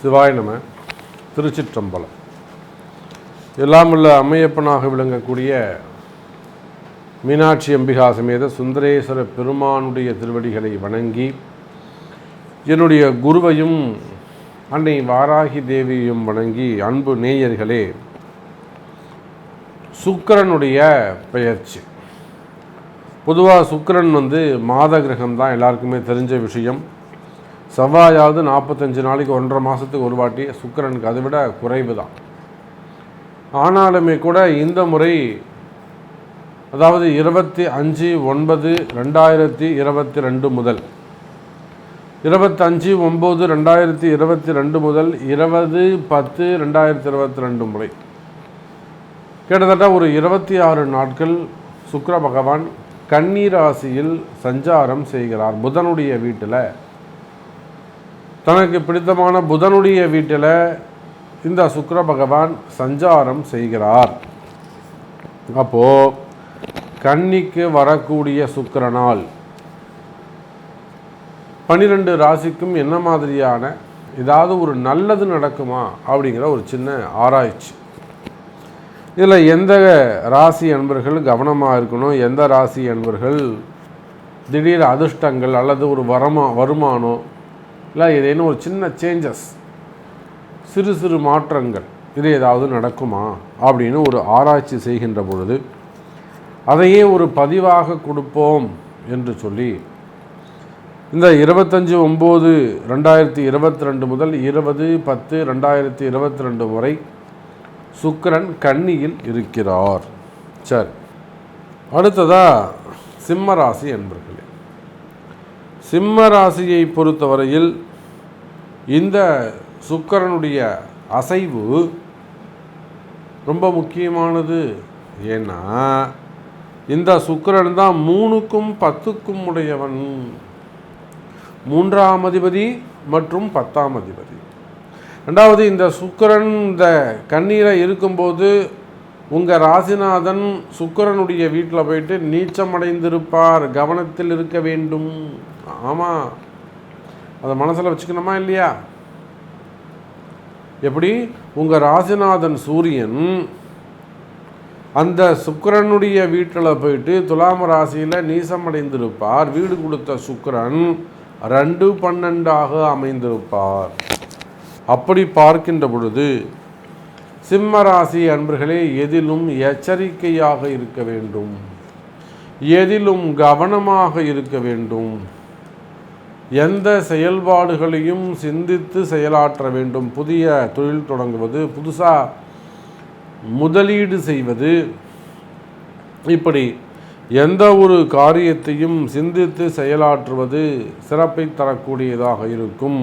சிவாய் நம திருச்சிற்றம்பலம். எல்லாம் உள்ள அம்மையப்பனாக விளங்கக்கூடிய மீனாட்சி அம்பிகா சமேத சுந்தரேஸ்வர பெருமானுடைய திருவடிகளை வணங்கி என்னுடைய குருவையும் அன்னை வாராகி தேவியையும் வணங்கி அன்பு நேயர்களே சுக்கிரனுடைய பெயர்ச்சி. பொதுவாக சுக்கரன் வந்து மாத கிரகம் தான் எல்லாருக்குமே தெரிஞ்ச விஷயம். செவ்வாயாவது நாற்பத்தஞ்சு நாளைக்கு ஒன்றரை மாதத்துக்கு ஒரு வாட்டி சுக்கரனுக்கு அதை விட குறைவு தான். ஆனாலுமே கூட இந்த முறை அதாவது இருபத்தி அஞ்சு ஒன்பது ரெண்டாயிரத்தி இருபத்தி ரெண்டு முதல் இருபத்தஞ்சு ஒம்பது ரெண்டாயிரத்தி இருபத்தி ரெண்டு முதல் இருபது பத்து ரெண்டாயிரத்தி இருபத்தி ரெண்டு முறை. கிட்டத்தட்ட ஒரு இருபத்தி ஆறு நாட்கள் சுக்கர பகவான் கண்ணீர் ராசியில் சஞ்சாரம் செய்கிறார் புதனுடைய வீட்டில். தனக்கு பிடித்தமான புதனுடைய வீட்டில் இந்த சுக்கர பகவான் சஞ்சாரம் செய்கிறார். அப்போ கன்னிக்கு வரக்கூடிய சுக்கிரனால் பன்னிரெண்டு ராசிக்கும் என்ன மாதிரியான ஏதாவது ஒரு நல்லது நடக்குமா அப்படிங்கிற ஒரு சின்ன ஆராய்ச்சி. இதில் எந்த ராசி அன்பர்கள் கவனமாக இருக்கணும்? எந்த ராசி அன்பர்கள் திடீர் அதிர்ஷ்டங்கள் அல்லது ஒரு வரமா வருமானம் இல்லை ஏதேனும் ஒரு சின்ன சேஞ்சஸ் சிறு சிறு மாற்றங்கள் இது ஏதாவது நடக்குமா? அப்படின்னு ஒரு ஆராய்ச்சி செய்கின்ற பொழுது அதையே ஒரு பதிவாக கொடுப்போம் என்று சொல்லி இந்த இருபத்தஞ்சி ஒம்பது ரெண்டாயிரத்தி இருபத்தி ரெண்டு முதல் இருபது பத்து ரெண்டாயிரத்தி இருபத்தி ரெண்டு வரை சுக்கிரன் கன்னியில் இருக்கிறார். சரி. அடுத்ததா சிம்ம ராசி என்பர்களே. சிம்ம ராசியை பொறுத்தவரையில் இந்த சுக்கரனுடைய அசைவு ரொம்ப முக்கியமானது. ஏன்னா இந்த சுக்கரன் தான் மூணுக்கும் பத்துக்கும் உடையவன். மூன்றாம் அதிபதி மற்றும் பத்தாம் அதிபதி. ரெண்டாவது இந்த சுக்கிரன் இந்த கண்ணீரை இருக்கும்போது உங்கள் ராசிநாதன் சுக்கிரனுடைய வீட்டில் போயிட்டு நீச்சமடைந்திருப்பார் கவனத்தில் இருக்க வேண்டும். ஆமாம் அதை மனசில் வச்சுக்கணுமா இல்லையா? எப்படி? உங்கள் ராசிநாதன் சூரியன் அந்த சுக்கிரனுடைய வீட்டில் போயிட்டு துலாம ராசியில் நீசமடைந்திருப்பார். வீடு கொடுத்த சுக்கரன் ரெண்டு பன்னெண்டாக அமைந்திருப்பார். அப்படி பார்க்கின்ற பொழுது சிம்ம ராசி அன்பர்களே எதிலும் எச்சரிக்கையாக இருக்க வேண்டும். எதிலும் கவனமாக இருக்க வேண்டும். எந்த செயல்பாடுகளையும் சிந்தித்து செயலாற்ற வேண்டும். புதிய தொழில் தொடங்குவது புதுசாக முதலீடு செய்வது. இப்படி எந்த ஒரு காரியத்தையும் சிந்தித்து செயலாற்றுவது சிறப்பை தரக்கூடியதாக இருக்கும்.